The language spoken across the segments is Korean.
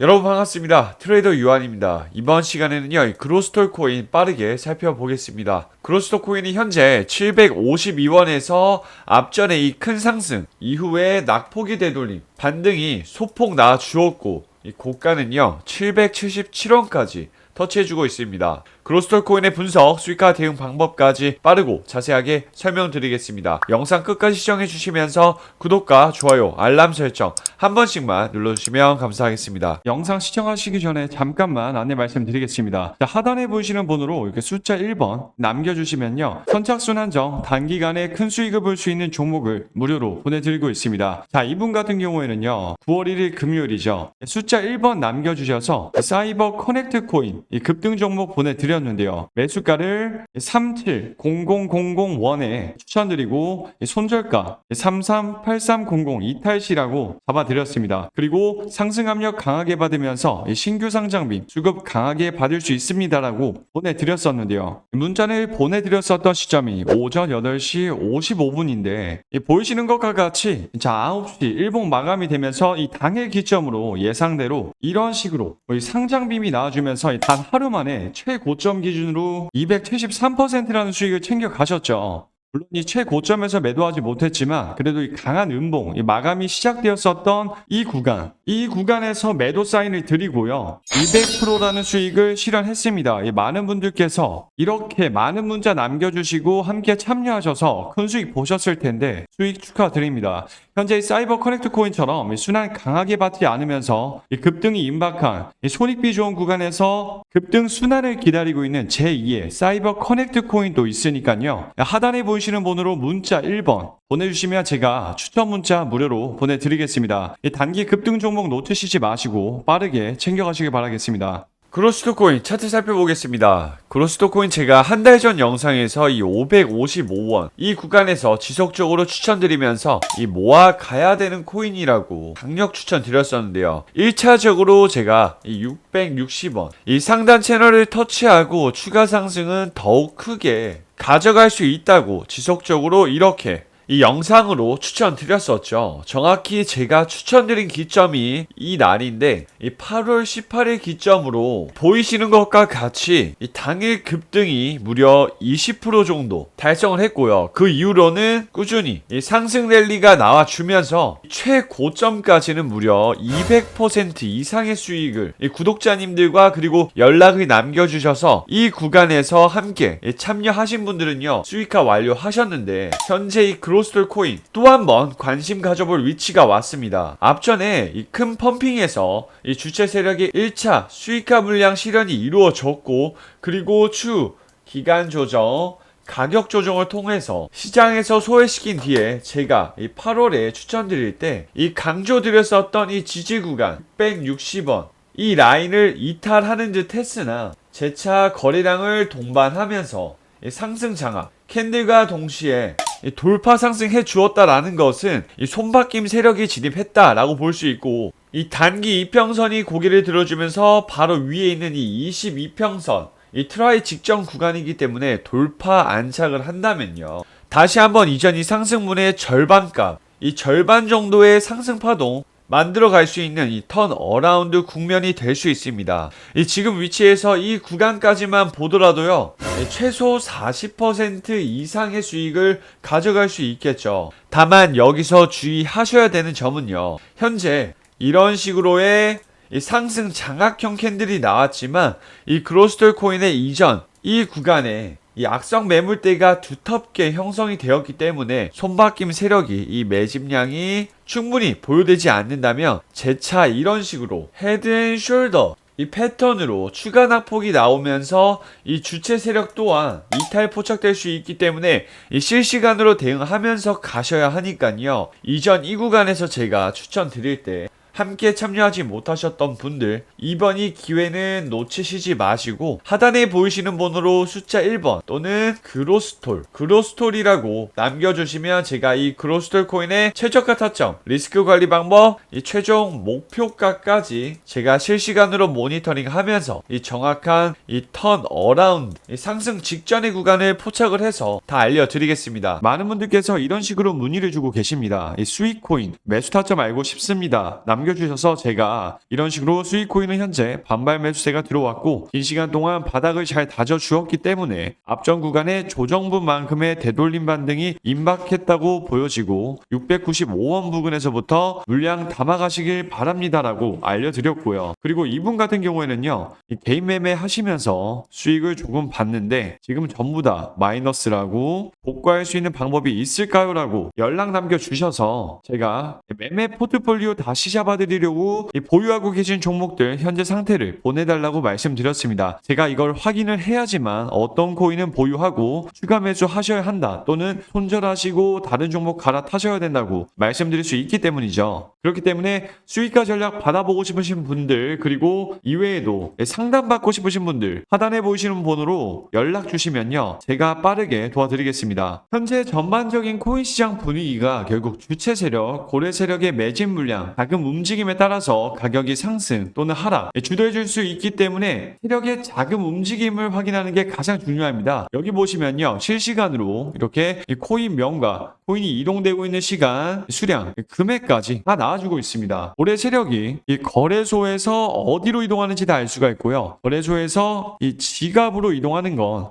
여러분 반갑습니다. 트레이더 유한입니다. 이번 시간에는요, 이 그로스톨 코인 빠르게 살펴보겠습니다. 그로스톨 코인이 현재 752원에서 앞전에 이 큰 상승, 이후에 낙폭이 되돌림, 반등이 소폭 나주었고, 이 고가는요, 777원까지 터치해주고 있습니다. 그로스톨 코인의 분석, 수익화 대응 방법까지 빠르고 자세하게 설명드리겠습니다. 영상 끝까지 시청해주시면서 구독과 좋아요, 알람 설정 한 번씩만 눌러주시면 감사하겠습니다. 영상 시청하시기 전에 잠깐만 안내 말씀드리겠습니다. 자, 하단에 보이시는 번호로 이렇게 숫자 1번 남겨주시면요. 선착순 한정 단기간에 큰 수익을 볼 수 있는 종목을 무료로 보내드리고 있습니다. 자, 이분 같은 경우에는요. 9월 1일 금요일이죠. 숫자 1번 남겨주셔서 사이버 커넥트 코인 이 급등 종목 보내드렸는데요. 매수가를 370001에 추천드리고 이 손절가 338300 이탈시라고 잡아드렸습니다. 그리고 상승 압력 강하게 받으면서 이 신규 상장비 수급 강하게 받을 수 있습니다라고 보내드렸었는데요. 문자를 보내드렸었던 시점이 오전 8시 55분인데 보이시는 것과 같이 자 9시 일본 마감이 되면서 이 당일 기점으로 예상대로 이런 식으로 이 상장빔이 나와주면서 이단 하루 만에 최고점 기준으로 273%라는 수익을 챙겨 가셨죠. 물론 이 최고점에서 매도하지 못했지만 그래도 이 강한 음봉, 이 마감이 시작되었었던 이 구간, 이 구간에서 매도 사인을 드리고요. 200%라는 수익을 실현했습니다. 이 많은 분들께서 이렇게 많은 문자 남겨주시고 함께 참여하셔서 큰 수익 보셨을 텐데 수익 축하드립니다. 현재 이 사이버 커넥트 코인처럼 이 순환 강하게 받지 않으면서 이 급등이 임박한 이 손익비 좋은 구간에서 급등 순환을 기다리고 있는 제2의 사이버 커넥트 코인도 있으니까요. 하단에 보이 시는 번호로 문자 1번 보내주시면 제가 추천 문자 무료로 보내드리겠습니다. 이 단기 급등 종목 놓치시지 마시고 빠르게 챙겨가시길 바라겠습니다. 그로스토 코인 차트 살펴보겠습니다. 그로스토 코인 제가 한 달 전 영상에서 이 555원 이 구간에서 지속적으로 추천드리면서 이 모아 가야 되는 코인이라고 강력 추천드렸었는데요. 1차적으로 제가 이 660원 이 상단 채널을 터치하고 추가 상승은 더욱 크게 가져갈 수 있다고 지속적으로 이렇게 이 영상으로 추천드렸었죠. 정확히 제가 추천드린 기점이 이 날인데 이 8월 18일 기점으로 보이시는 것과 같이 이 당일 급등이 무려 20% 정도 달성을 했고요. 그 이후로는 꾸준히 이 상승 랠리가 나와주면서 최고점까지는 무려 200% 이상의 수익을 이 구독자님들과 그리고 연락을 남겨주셔서 이 구간에서 함께 이 참여하신 분들은요 수익화 완료하셨는데 현재 이 그로 스톨 코인 또 한 번 관심 가져볼 위치가 왔습니다. 앞전에 이 큰 펌핑에서 이 주체 세력의 1차 수익화 물량 실현이 이루어졌고 그리고 추 기간 조정 가격 조정을 통해서 시장에서 소외시킨 뒤에 제가 이 8월에 추천드릴 때 이 강조드렸었던 이 지지 구간 160원 이 라인을 이탈하는 듯 했으나 재차 거래량을 동반하면서 이 상승 장악 캔들과 동시에 이 돌파 상승해 주었다라는 것은 이 손바뀜 세력이 진입했다라고 볼 수 있고 이 단기 이평선이 고개를 들어주면서 바로 위에 있는 이 22평선 이 트라이 직전 구간이기 때문에 돌파 안착을 한다면요. 다시 한번 이전 이 상승분의 절반값, 이 절반 정도의 상승 파동 만들어 갈 수 있는 이 턴 어라운드 국면이 될 수 있습니다. 이 지금 위치에서 이 구간까지만 보더라도요, 이 최소 40% 이상의 수익을 가져갈 수 있겠죠. 다만 여기서 주의하셔야 되는 점은요, 현재 이런 식으로의 이 상승 장악형 캔들이 나왔지만 이 그로스톨 코인의 이전 이 구간에 이 악성 매물대가 두텁게 형성이 되었기 때문에 손바뀜 세력이 이 매집량이 충분히 보유되지 않는다면 재차 이런 식으로 헤드앤숄더 이 패턴으로 추가 낙폭이 나오면서 이 주체 세력 또한 이탈 포착될 수 있기 때문에 이 실시간으로 대응하면서 가셔야 하니까요. 이전 이 구간에서 제가 추천드릴 때 함께 참여하지 못하셨던 분들 이번 이 기회는 놓치시지 마시고 하단에 보이시는 번호로 숫자 1번 또는 그로스톨 그로스톨이라고 남겨주시면 제가 이 그로스톨 코인의 최저가 타점 리스크 관리 방법 이 최종 목표가까지 제가 실시간으로 모니터링 하면서 이 정확한 이 턴 어라운드 이 상승 직전의 구간을 포착을 해서 다 알려드리겠습니다. 많은 분들께서 이런 식으로 문의를 주고 계십니다. 이 수익 코인 매수 타점 알고 싶습니다. 남겨 남겨주셔서 제가 이런 식으로 수익 코인은 현재 반발 매수세가 들어왔고 긴 시간 동안 바닥을 잘 다져 주었기 때문에 앞전 구간에 조정분만큼의 되돌림 반등이 임박했다고 보여지고 695원 부근에서부터 물량 담아가시길 바랍니다라고 알려드렸고요. 그리고 이분 같은 경우에는요, 이 개인 매매 하시면서 수익을 조금 봤는데 지금 전부 다 마이너스라고 복구할 수 있는 방법이 있을까요?라고 연락 남겨주셔서 제가 매매 포트폴리오 다시 잡아 드리려고 이 보유하고 계신 종목들 현재 상태를 보내달라고 말씀드렸습니다. 제가 이걸 확인을 해야지만 어떤 코인은 보유하고 추가 매수 하셔야 한다 또는 손절하시고 다른 종목 갈아타셔야 된다고 말씀드릴 수 있기 때문이죠. 그렇기 때문에 수익화 전략 받아보고 싶으신 분들 그리고 이외에도 상담받고 싶으신 분들 하단에 보이시는 번호로 연락 주시면요. 제가 빠르게 도와드리겠습니다. 현재 전반적인 코인 시장 분위기가 결국 주체 세력, 고래 세력의 매진 물량, 자금 움 직임에 따라서 가격이 상승 또는 하락 주도해 줄 수 있기 때문에 세력의 자금 움직임을 확인하는 게 가장 중요합니다. 여기 보시면요. 실시간으로 이렇게 이 코인 명과 코인이 이동되고 있는 시간, 수량, 금액까지 다 나와주고 있습니다. 올해 세력이 이 거래소에서 어디로 이동하는지 다 알 수가 있고요. 거래소에서 이 지갑으로 이동하는 건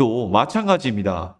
도 마찬가지입니다.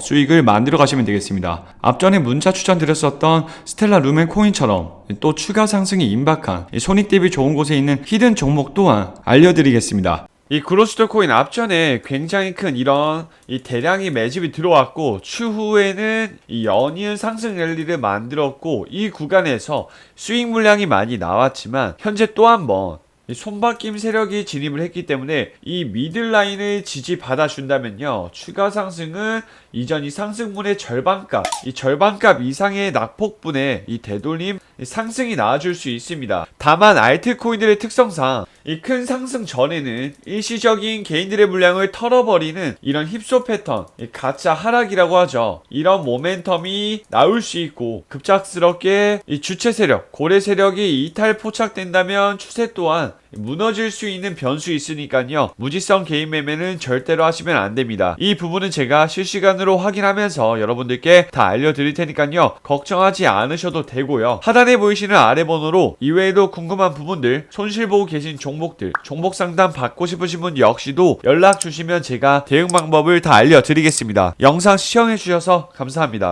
수익을 만들어 가시면 되겠습니다. 앞전에 문자 추천드렸었던 스텔라 루멘 코인처럼 또 추가 상승이 임박한 이 손익 대비 좋은 곳에 있는 히든 종목 또한 알려드리겠습니다. 이 그로스도 코인 앞전에 굉장히 큰 이런 이 대량의 매집이 들어왔고 추후에는 이 연이은 상승 랠리를 만들었고 이 구간에서 수익 물량이 많이 나왔지만 현재 또 한번 이 손바뀜 세력이 진입을 했기 때문에 이 미들라인을 지지받아 준다면요. 추가 상승은 이전 이 상승분의 절반값 이 절반값 이상의 낙폭분의 이 되돌림 이 상승이 나와줄 수 있습니다. 다만 알트코인들의 특성상 이 큰 상승 전에는 일시적인 개인들의 물량을 털어버리는 이런 힙소 패턴 이 가짜 하락이라고 하죠. 이런 모멘텀이 나올 수 있고 급작스럽게 이 주체 세력 고래 세력이 이탈 포착된다면 추세 또한 무너질 수 있는 변수 있으니까요. 무지성 개인 매매는 절대로 하시면 안 됩니다. 이 부분은 제가 실시간으로 확인하면서 여러분들께 다 알려드릴 테니까요. 걱정하지 않으셔도 되고요. 하단에 보이시는 아래 번호로 이외에도 궁금한 부분들, 손실 보고 계신 종목들, 종목 상담 받고 싶으신 분 역시도 연락 주시면 제가 대응 방법을 다 알려드리겠습니다. 영상 시청해 주셔서 감사합니다.